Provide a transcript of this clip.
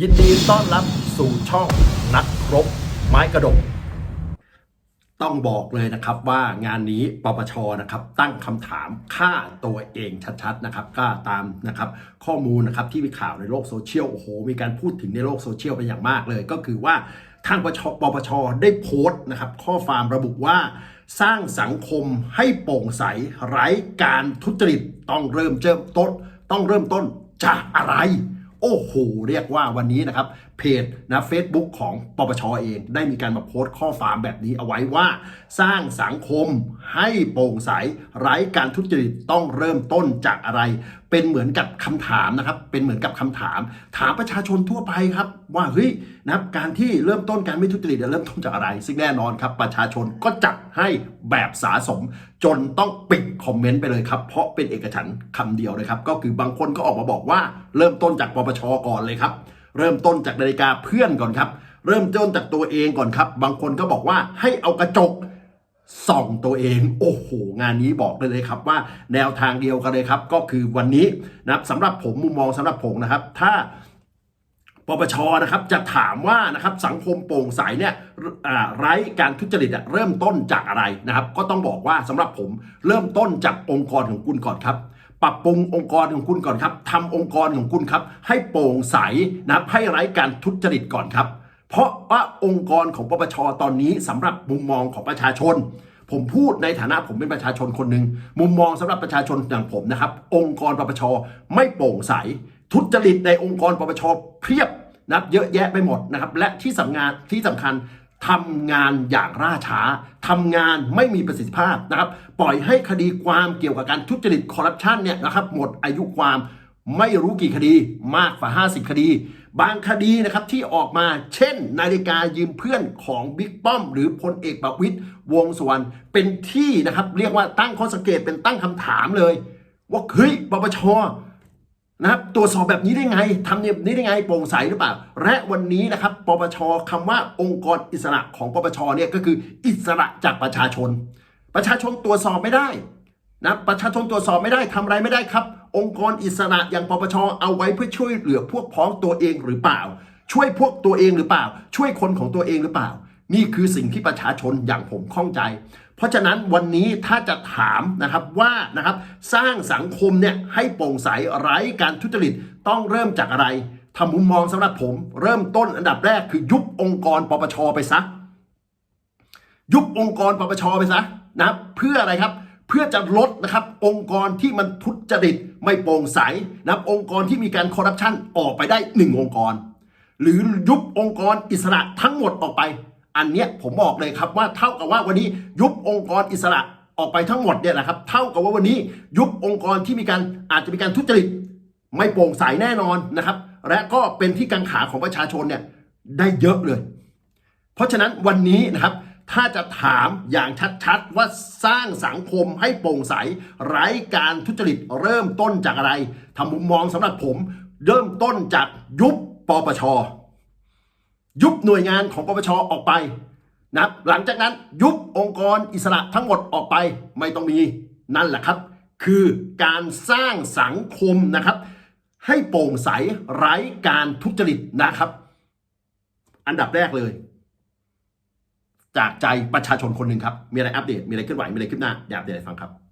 ยินดีต้อนรับสู่ช่องนักรบไม้กระดก ต้องบอกเลยนะครับว่างานนี้ปปชนะครับตั้งคำถามฆ่าตัวเองชัดๆนะครับก็ตามนะครับข้อมูลนะครับที่มีข่าวในโลกโซเชียลโอ้โหมีการพูดถึงในโลกโซเชียลเป็นอย่างมากเลย ก็คือว่าทางปชปปชได้โพสต์นะครับข้อความระบุว่า สร้างสังคมให้โปร่งใสไร้การทุจริตต้องเริ่มเริ่มต้น ต้องเริ่มต้นจากอะไร โอ้โหเรียกว่าวันนี้นะครับเพจนะ Facebook ของปปชเอง ได้มีการมาโพสต์ข้อความแบบนี้เอาไว้ว่า สร้างสังคมให้โปร่งใสไร้การทุจริตต้องเริ่มต้นจากอะไร เป็นเหมือนกับคำถามนะครับ เป็นเหมือนกับคำถาม ถามประชาชนทั่วไปครับ ว่าเฮ้ยนะครับการที่เริ่มต้นการไม่ทุจริตเริ่มต้นจากอะไร ซึ่งแน่นอนครับ ประชาชนก็จัดให้แบบสาสม จนต้องปิดคอมเมนต์ไปเลยครับ เพราะเป็นเอกฉันท์คำเดียวเลยครับ ก็คือบางคนก็ออกมาบอกว่า เริ่มต้นจากปปชก่อนเลยครับ เริ่มต้นจากนาฬิกาเพื่อนก่อนครับ เริ่มต้นจากตัวเองก่อนครับ บางคนก็บอกว่าให้เอากระจก ส่องตัวเอง โอ้โห งานนี้บอกได้เลยครับว่าแนวทางเดียวกันเลยครับ ก็คือวันนี้นะครับสำหรับผมมุมมองสำหรับผมนะครับ ถ้าปปชนะครับจะถามว่านะครับสังคมโปร่งใสเนี่ยไร้การทุจริตเริ่มต้นจากอะไรนะครับ ก็ต้องบอกว่าสำหรับผมเริ่มต้นจากองค์กรของคุณก่อนครับปรับปรุงองค์กรของคุณก่อนครับทำองค์กรของคุณครับ ให้โปร่งใสนะครับให้ไร้การทุจริตก่อนครับ เพราะว่าองค์กรของปปชตอนนี้สำหรับมุมมองของประชาชน ผมพูดในฐานะผมเป็นประชาชนคนหนึ่งมุมมองสำหรับประชาชนอย่างผมนะครับ องค์กรปปชไม่โปร่งใส ทุจริตในองค์กรปปชเพียบนะครับเยอะแยะไปหมดนะครับและที่สำคัญที่สำคัญทำงานอย่างล่าช้าทำงานไม่มีประสิทธิภาพนะครับ ปล่อยให้คดีความเกี่ยวกับการทุจริตคอร์รัปชันเนี่ยนะครับหมดอายุความไม่รู้กี่คดีมากกว่า 50 คดี บางคดีนะครับที่ออกมาเช่น นาฬิกายืมเพื่อนของบิ๊กป้อม หรือพลเอกประวิตยวงสุวรรณเป็นที่นะครับ เรียกว่าตั้งข้อสังเกตเป็นตั้งคำถามเลย ว่าเฮ้ยปปชนะครับตรวจสอบแบบนี้ได้ไงทำแบบนี้ได้ไงโปร่งใสหรือเปล่า และวันนี้นะครับปปชคำว่าองค์กรอิสระของปปชเนี่ยก็คืออิสระจากประชาชน ประชาชนตรวจสอบไม่ได้นะประชาชนตรวจสอบไม่ได้ทำอะไรไม่ได้ครับ องค์กรอิสระอย่างปปชเอาไว้เพื่อช่วยเหลือพวกพ้องตัวเองหรือเปล่า ช่วยพวกตัวเองหรือเปล่า ช่วยคนของตัวเองหรือเปล่า นี่คือสิ่งที่ประชาชนอย่างผมข้องใจ เพราะฉะนั้นวันนี้ถ้าจะถามนะครับว่านะครับสร้างสังคมเนี่ยให้โปร่งใสไร้การทุจริตต้องเริ่มจากอะไรทำมุมมองสำหรับผม เริ่มต้นอันดับแรกคือยุบองค์กรปปชไปซะยุบองค์กรปปชไปซะนะเพื่ออะไรครับ พื่อจะลดนะครับองค์กรที่มันทุจริตไม่โปร่งใสนับองค์กรที่มีการคอร์รัปชันออกไปได้หนึ่งองค์กร หรือยุบองค์กรอิสระทั้งหมดออกไป อันเนี้ยผมบอกเลยครับว่าเท่ากับว่าวันนี้ยุบองค์กรอิสระออกไปทั้งหมดเนี่ยนะครับเท่ากับว่าวันนี้ยุบองค์กรที่มีการอาจจะมีการทุจริตไม่โปร่งใสแน่นอนนะครับ และก็เป็นที่กังขาของประชาชนเนี่ยได้เยอะเลย เพราะฉะนั้นวันนี้นะครับ ถ้าจะถามอย่างชัดๆ ว่าสร้างสังคมให้โปร่งใส ไร้การทุจริตเริ่มต้นจากอะไรทำมุมมองสำหรับผม เริ่มต้นจากยุบปปช ยุบหน่วยงานของปปชออกไปนะหลังจากนั้นยุบองค์กรอิสระทั้งหมดออกไปไม่ต้องมีนั่นแหละครับ คือการสร้างสังคมนะครับ ให้โปร่งใสไร้การทุจริตนะครับ อันดับแรกเลย จากใจประชาชนคนหนึ่งครับ มีอะไรอัปเดต มีอะไรเคลื่อนไหว มีอะไรขึ้นหน้าอยากเดี๋ยวฟังครับ